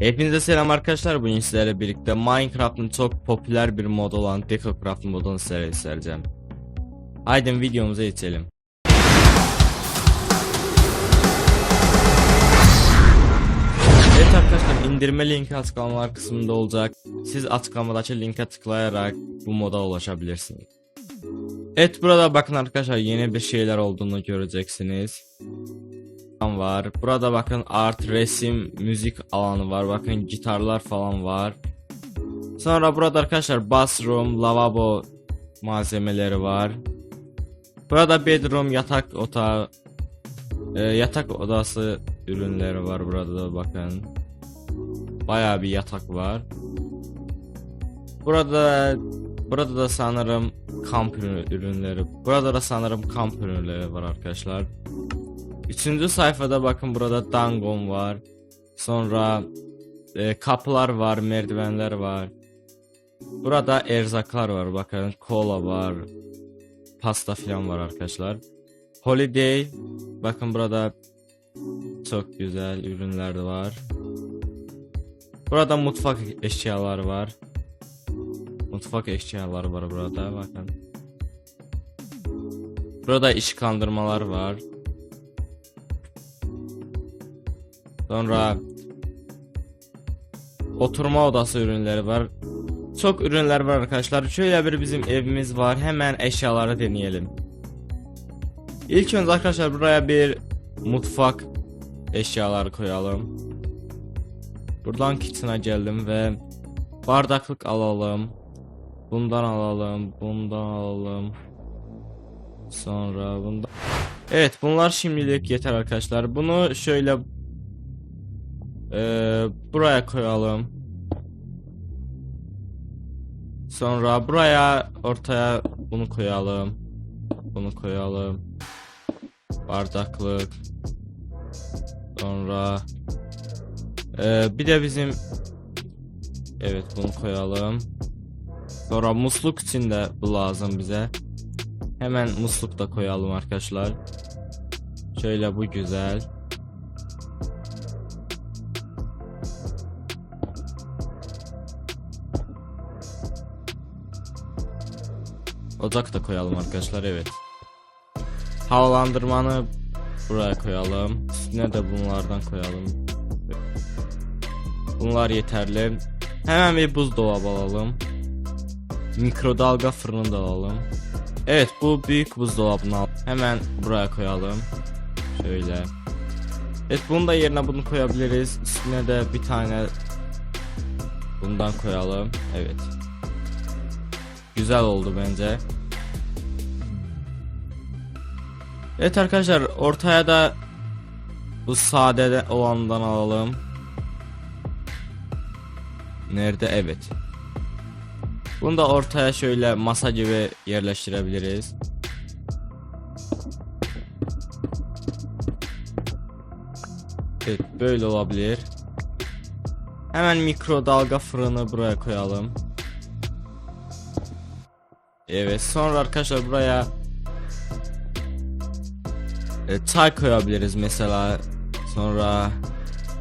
Hepinize selam arkadaşlar. Bugün sizlerle birlikte Minecraft'ın çok popüler bir mod olan DecoCraft modunu sizlere göstereceğim. Haydi videomuza geçelim. Evet arkadaşlar indirme linki açıklamalar kısmında olacak. Siz açıklamadaki linke tıklayarak bu moda ulaşabilirsiniz. Evet burada bakın arkadaşlar yeni bir şeyler olduğunu göreceksiniz var. Burada bakın art, resim, müzik alanı var. Bakın gitarlar falan var. Sonra burada arkadaşlar bathroom, lavabo malzemeleri var. Burada bedroom, yatak otağı, e, yatak odası ürünleri var burada da bakın. Bayağı bir yatak var. Burada burada da sanırım kamp ürün- ürünleri. Burada da sanırım kamp ürünleri var arkadaşlar. Üçüncü sayfada bakın burada dangon var. Sonra e, kapılar var, merdivenler var. Burada erzaklar var. Bakın kola var. Pasta falan var arkadaşlar. Holiday. Bakın burada çok güzel ürünler de var. Burada mutfak eşyaları var. Mutfak eşyaları var burada bakın. Burada ışıklandırmalar var. Sonra oturma odası ürünleri var. Çok ürünler var arkadaşlar. Şöyle bir bizim evimiz var. Hemen eşyaları deneyelim. İlk önce arkadaşlar buraya bir mutfak eşyaları koyalım. Buradan kitchen'a geldim ve bardaklık alalım. Bundan alalım, bundan alalım. Sonra bundan. Evet, bunlar şimdilik yeter arkadaşlar. Bunu şöyle ee, buraya koyalım. Sonra buraya ortaya bunu koyalım. Bunu koyalım. Bardaklık. Sonra ee, bir de bizim Evet bunu koyalım. Sonra musluk için de bu lazım bize. Hemen musluk da koyalım arkadaşlar. Şöyle bu güzel. Ocak da koyalım arkadaşlar evet. Havalandırmanı buraya koyalım. Üstüne de bunlardan koyalım. Bunlar yeterli. Hemen bir buzdolabı alalım. Mikrodalga fırını da alalım. Evet bu büyük buzdolabını al. Hemen buraya koyalım. Şöyle. Evet bunu da yerine bunu koyabiliriz. Üstüne de bir tane bundan koyalım. Evet. Güzel oldu bence. Evet arkadaşlar ortaya da bu sade olandan alalım. Nerede? Evet. Bunu da ortaya şöyle masa gibi yerleştirebiliriz. Evet böyle olabilir. Hemen mikrodalga fırını buraya koyalım. Evet sonra arkadaşlar buraya e, çay koyabiliriz mesela. Sonra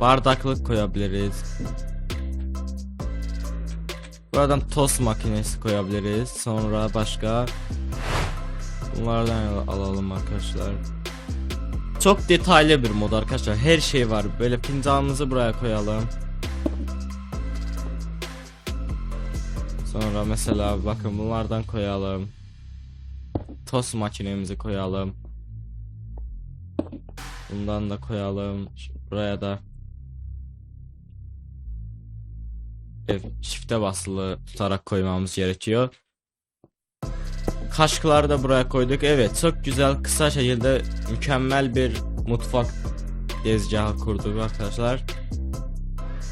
bardaklık koyabiliriz. Buradan tost makinesi koyabiliriz. Sonra başka bunlardan al- alalım arkadaşlar. Çok detaylı bir mod arkadaşlar. Her şey var. Böyle fincanımızı buraya koyalım. Sonra mesela bakın bunlardan koyalım. Tost makinemizi koyalım. Bundan da koyalım. Buraya da çifte basılı tutarak koymamız gerekiyor. Kaşkıları da buraya koyduk. Evet çok güzel kısa şekilde mükemmel bir mutfak tezgahı kurduk arkadaşlar.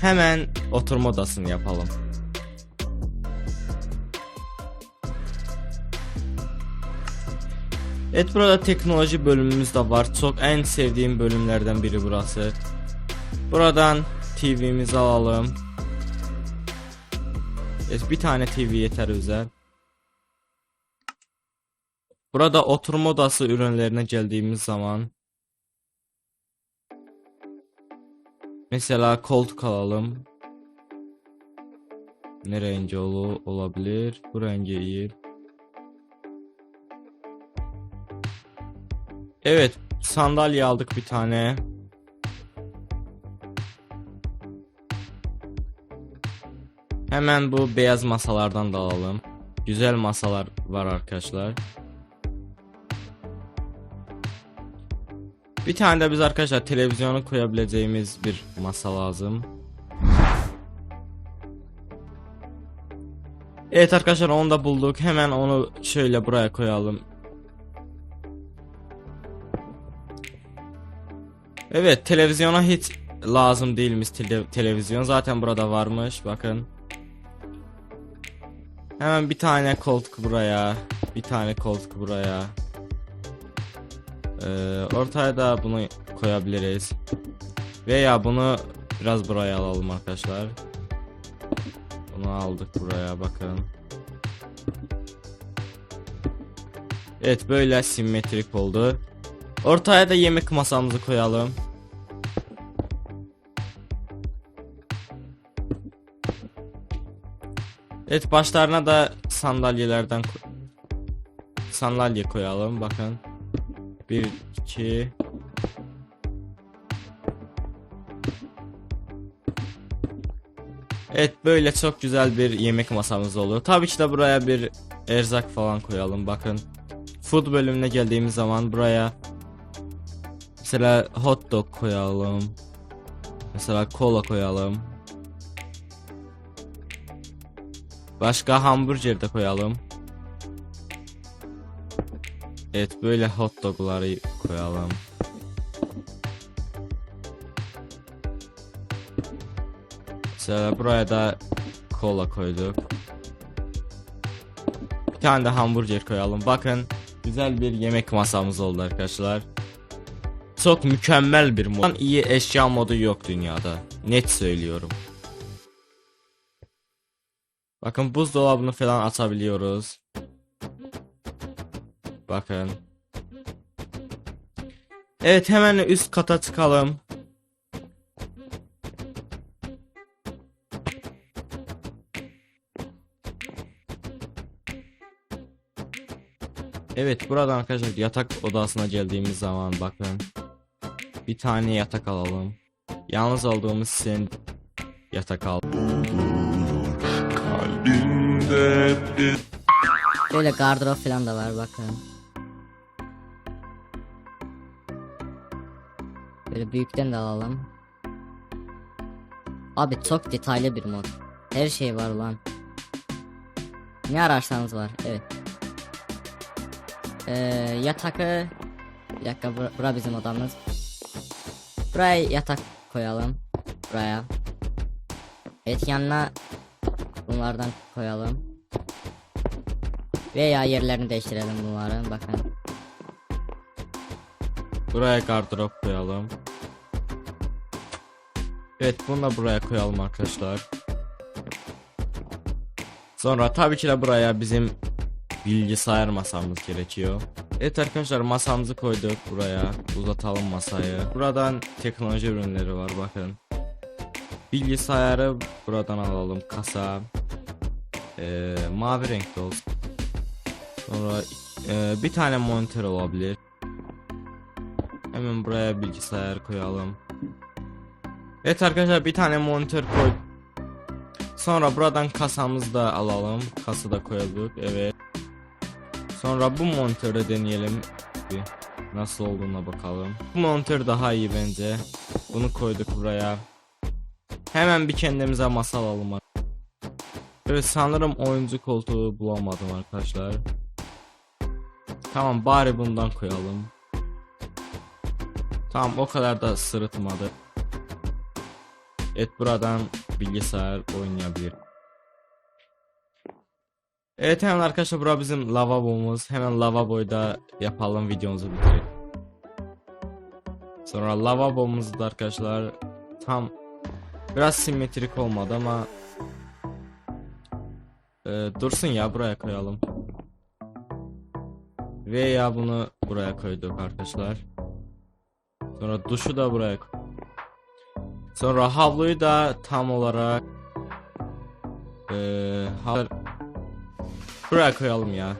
Hemen oturma odasını yapalım. Evet burada teknoloji bölümümüz de var. Çok en sevdiğim bölümlerden biri burası. Buradan TV'mizi alalım. Evet, bir tane TV yeter bize. Burada oturma odası ürünlerine geldiğimiz zaman Mesela koltuk alalım. ne rengi olabilir? Bu rengi iyi. Evet, sandalye aldık bir tane. Hemen bu beyaz masalardan da alalım. Güzel masalar var arkadaşlar. Bir tane de biz arkadaşlar televizyonu koyabileceğimiz bir masa lazım. Evet arkadaşlar onu da bulduk. Hemen onu şöyle buraya koyalım. Evet televizyona hiç lazım değilmiş tele- televizyon. Zaten burada varmış bakın. Hemen bir tane koltuk buraya. Bir tane koltuk buraya. Ee, ortaya da bunu koyabiliriz. Veya bunu biraz buraya alalım arkadaşlar. Bunu aldık buraya bakın. Evet böyle simetrik oldu. Ortaya da yemek masamızı koyalım. Evet başlarına da sandalyelerden sandalye koyalım bakın. 1 2 Evet böyle çok güzel bir yemek masamız olur. Tabii ki de buraya bir erzak falan koyalım bakın. Food bölümüne geldiğimiz zaman buraya mesela hot dog koyalım. Mesela kola koyalım. Başka hamburger de koyalım. Evet böyle hot dogları koyalım. Mesela buraya da kola koyduk. Bir tane de hamburger koyalım. Bakın güzel bir yemek masamız oldu arkadaşlar. Çok mükemmel bir mod. iyi eşya modu yok dünyada. Net söylüyorum. Bakın buzdolabını falan açabiliyoruz. Bakın. Evet hemen üst kata çıkalım. Evet buradan arkadaşlar yatak odasına geldiğimiz zaman bakın. Bir tane yatak alalım. Yalnız olduğumuz için yatak al. Böyle gardırop falan da var bakın. Böyle büyükten de alalım. Abi çok detaylı bir mod. Her şey var lan. Ne ararsanız var. Evet. Ee, yatakı bir dakika bura, bura bizim odamız. Buraya yatak koyalım. Buraya. Evet yanına bunlardan koyalım. Veya yerlerini değiştirelim bunların bakın. Buraya gardırop koyalım. Evet bunu da buraya koyalım arkadaşlar. Sonra tabii ki de buraya bizim bilgisayar masamız gerekiyor. Evet arkadaşlar masamızı koyduk buraya. Uzatalım masayı. Buradan teknoloji ürünleri var bakın. Bilgisayarı buradan alalım. Kasa. Ee, mavi renkli olsun. Sonra e, bir tane monitör olabilir. Hemen buraya bilgisayar koyalım. Evet arkadaşlar bir tane monitör koy. Sonra buradan kasamızı da alalım. Kası da koyduk. Evet. Sonra bu monitörü deneyelim. Bir Nasıl olduğuna bakalım. Bu monitör daha iyi bence. Bunu koyduk buraya. Hemen bir kendimize masa alalım. Evet sanırım oyuncu koltuğu bulamadım arkadaşlar. Tamam bari bundan koyalım. Tamam o kadar da sırıtmadı. Evet buradan bilgisayar oynayabilir. Evet hemen arkadaşlar bura bizim lavabomuz. Hemen lavaboyda yapalım videomuzu bitirelim. Sonra lavabomuz da arkadaşlar tam biraz simetrik olmadı ama Ee, dursun ya buraya koyalım. Veya bunu buraya koyduk arkadaşlar. Sonra duşu da buraya Sonra havluyu da tam olarak Ee, ha- Buraya koyalım ya.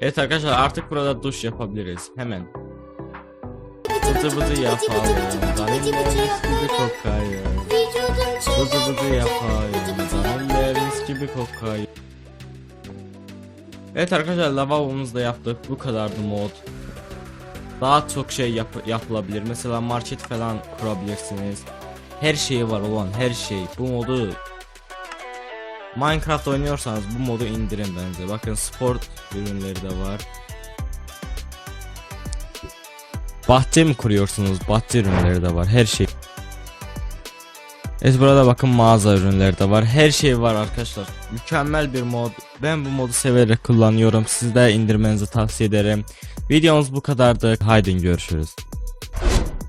Evet arkadaşlar artık burada duş yapabiliriz. Hemen. Bıdı bıdı yapalım. Zanillerimiz gibi kokayım. Bıdı bıdı yapayım. Zanillerimiz gibi kokayım. Evet arkadaşlar lavabomuzu da yaptık. Bu kadardı mod. Daha çok şey yap- yapılabilir. Mesela market falan kurabilirsiniz. Her şeyi var olan her şey. Bu modu Minecraft oynuyorsanız bu modu indirin bence. Bakın spor ürünleri de var. Bahçe mi kuruyorsunuz? Bahçe ürünleri de var. Her şey. Evet burada bakın mağaza ürünleri de var. Her şey var arkadaşlar. Mükemmel bir mod. Ben bu modu severek kullanıyorum. Siz de indirmenizi tavsiye ederim. Videomuz bu kadardı. Haydi görüşürüz.